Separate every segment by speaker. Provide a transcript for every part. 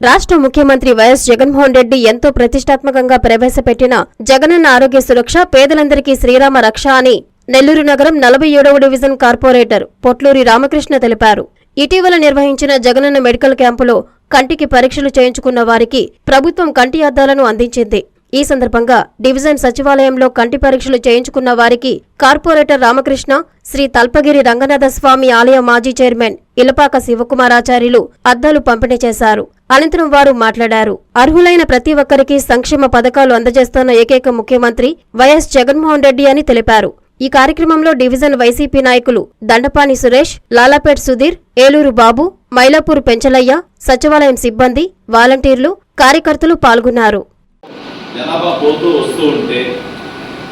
Speaker 1: రాష్ట్ర ముఖ్యమంత్రి వైఎస్ జగన్మోహన్ రెడ్డి ఎంతో ప్రతిష్టాత్మకంగా ప్రవేశపెట్టిన జగనన్న ఆరోగ్య సురక్ష పేదలందరికీ శ్రీరామ రక్ష అని నెల్లూరు నగరం నలభై ఏడవ డివిజన్ కార్పొరేటర్ పొట్లూరి రామకృష్ణ తెలిపారు. ఇటీవల నిర్వహించిన జగనన్న మెడికల్ క్యాంపులో కంటికి పరీక్షలు చేయించుకున్న వారికి ప్రభుత్వం కంటి అద్దాలను అందించింది. ఈ సందర్భంగా డివిజన్ సచివాలయంలో కంటి పరీక్షలు చేయించుకున్న వారికి కార్పొరేటర్ రామకృష్ణ శ్రీ తల్పగిరి రంగనాథస్వామి ఆలయ మాజీ చైర్మన్ ఇలపాక శివకుమారాచార్యులు అద్దాలు పంపిణీ చేశారు. అనంతరం వారు మాట్లాడారు. అర్హులైన ప్రతి ఒక్కరికి సంక్షేమ పథకాలు అందజేస్తున్న ఏకైక ముఖ్యమంత్రి వైఎస్ జగన్మోహన్ రెడ్డి అని తెలిపారు. ఈ కార్యక్రమంలో డివిజన్ వైసీపీ నాయకులు దండపాని సురేష్ లాలాపేట్ సుధీర్ ఏలూరు బాబు మైలాపూర్ పెంచలయ్య సచివాలయం సిబ్బంది వాలంటీర్లు కార్యకర్తలు పాల్గొన్నారు.
Speaker 2: జనాభా పోతూ వస్తూ ఉంటే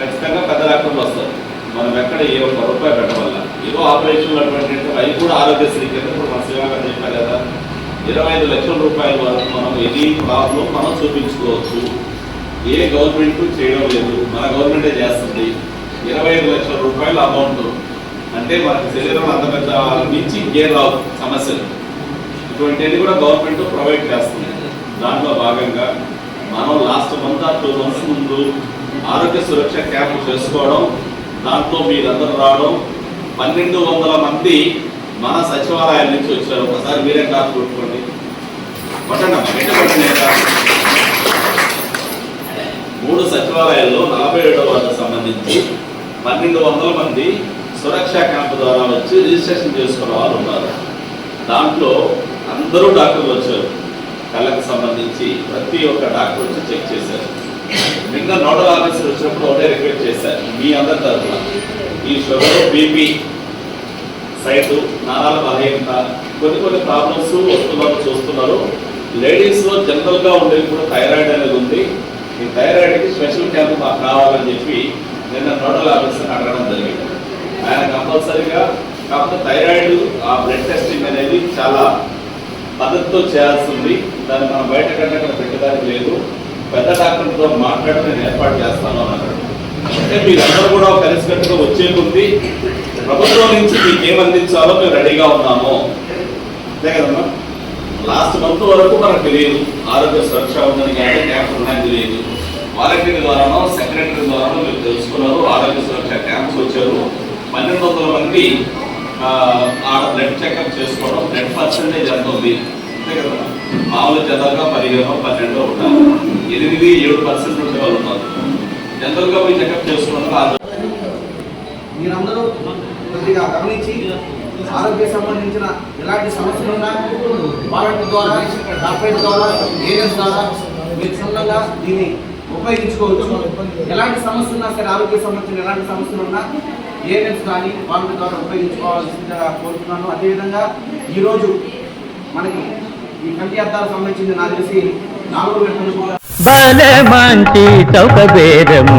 Speaker 2: ఖచ్చితంగా పెద్ద డాక్టర్లు వస్తారు. మనం ఎక్కడ ఏ ఒక్క రూపాయి పెట్టవల్ల? ఏదో ఆపరేషన్లు అటువంటి అవి కూడా ఆరోగ్యశ్రీ కింద మన సేవా ఇరవై ఐదు లక్షల రూపాయల వరకు మనం ఎనీ ప్రాబ్లం మనం చూపించుకోవచ్చు. ఏ గవర్నమెంట్ చేయడం లేదు. మన గవర్నమెంటే చేస్తుంది. ఇరవై ఐదు లక్షల రూపాయల అమౌంట్ అంటే మనకి శరీరం అంత పెద్ద మించి ఇంకేం రావు సమస్యలు. ఇటువంటివి కూడా గవర్నమెంట్ ప్రొవైడ్ చేస్తుంది. దాంట్లో భాగంగా మనం లాస్ట్ మంత్ ఆ టూ మంత్స్ ముందు ఆరోగ్య సురక్ష క్యాంప్ చేసుకోవడం దాంట్లో మీరందరూ రావడం పన్నెండు వందల మంది మన సచివాలయం నుంచి వచ్చారు. ఒకసారి మీరే క్లాస్ కొట్టుకోండి. పట్టండి మూడు సచివాలయాల్లో నలభై ఏడవ వార్డు సంబంధించి పన్నెండు వందల మంది సురక్ష క్యాంపు ద్వారా వచ్చి రిజిస్ట్రేషన్ చేసుకున్న వాళ్ళు ఉన్నారు. దాంట్లో అందరూ డాక్టర్లు వచ్చారు. కళ్ళకు సంబంధించి ప్రతి ఒక్క డాక్టర్ వచ్చి చెక్ చేశారు. నిన్న నోడల్ ఆఫీసర్ వచ్చినప్పుడు ఒకటే రిక్వెస్ట్ చేశారు. మీ అందరి తరఫున. ఈ షుగర్ బీపీ సైట్ నారాల బలహీనత కొన్ని కొన్ని ప్రాబ్లమ్స్ వస్తున్నారు చూస్తున్నారు. లేడీస్లో జనరల్గా ఉండేది కూడా థైరాయిడ్ అనేది ఉంది. ఈ థైరాయిడ్కి స్పెషల్ క్యాంప్ మాకు కావాలని చెప్పి నిన్న నోడల్ ఆఫీసర్ని అడగడం జరిగింది. ఆయన కంపల్సరీగా కాకపోతే థైరాయిడ్ ఆ బ్లడ్ టెస్టింగ్ అనేది చాలా పద్ధతితో చేయాల్సి ఉంది దాన్ని మనం బయట కంటే అక్కడ పెట్టడానికి లేదు. పెద్ద డాక్టర్తో మాట్లాడి నేను ఏర్పాటు చేస్తాను అన్నాడు. అంటే మీరందరూ కూడా కలిసికట్టుగా వచ్చే కొద్ది ప్రభుత్వం నుంచి మీకు ఏం అందించాలో మేము రెడీగా ఉన్నాము. అంతే కదమ్మా. లాస్ట్ మంత్ వరకు మనకు తెలియదు. ఆరోగ్య సురక్ష ఉందని కానీ క్యాంప్ ఉన్నాయని తెలియదు. వాలంటీర్ ద్వారానో సెక్రటరీ ద్వారానో మీరు తెలుసుకున్నారు. ఆరోగ్య సురక్ష క్యాంప్స్ వచ్చారు. పన్నెండు వందల మంది ఆ, ఆడ బ్లడ్ చెకప్ చేసుకోవడం బ్లడ్ పర్సంటేజ్ ఎంత ఉంది? అంతే కదమ్మా. మామూలు జనరల్గా పదిహేను పన్నెండు ఉంటారు ఎనిమిది ఏడు పర్సెంట్ ఉండే వాళ్ళు ఉన్నారు. జనరల్గా పోయి చెకప్ చేసుకోవడం
Speaker 3: మీరందరూ కొద్దిగా గమనించి ఆరోగ్య సంబంధించిన ఎలాంటి సమస్యలు ఉన్నా వాలంటీర్ ద్వారా డాక్టర్ ద్వారా ఏజెంట్స్ ద్వారా మీరు క్షుణ్ణంగా దీన్ని ఉపయోగించుకోవచ్చు. ఎలాంటి సమస్య ఉన్నా సరే ఆరోగ్య సంబంధించిన ఎలాంటి సమస్యలు ఉన్నా ఏజెంట్స్ కానీ వాలంటీర్ ద్వారా ఉపయోగించుకోవాల్సిందిగా కోరుతున్నాను. అదేవిధంగా ఈరోజు మనకి ఈ కంటి అద్దాలకు సంబంధించింది నాకు తెలిసి నాలుగు వేల
Speaker 4: మంచి చౌక బేరము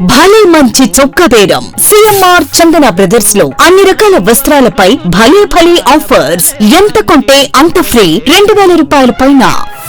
Speaker 5: భలే మంచి చొక్క బేరం సిఎంఆర్ చందన బ్రదర్స్లో అన్ని రకాల వస్త్రాలపై భలే భలే ఆఫర్స్. ఎంత కొంటే అంత ఫ్రీ. రెండు వేల రూపాయల పైన.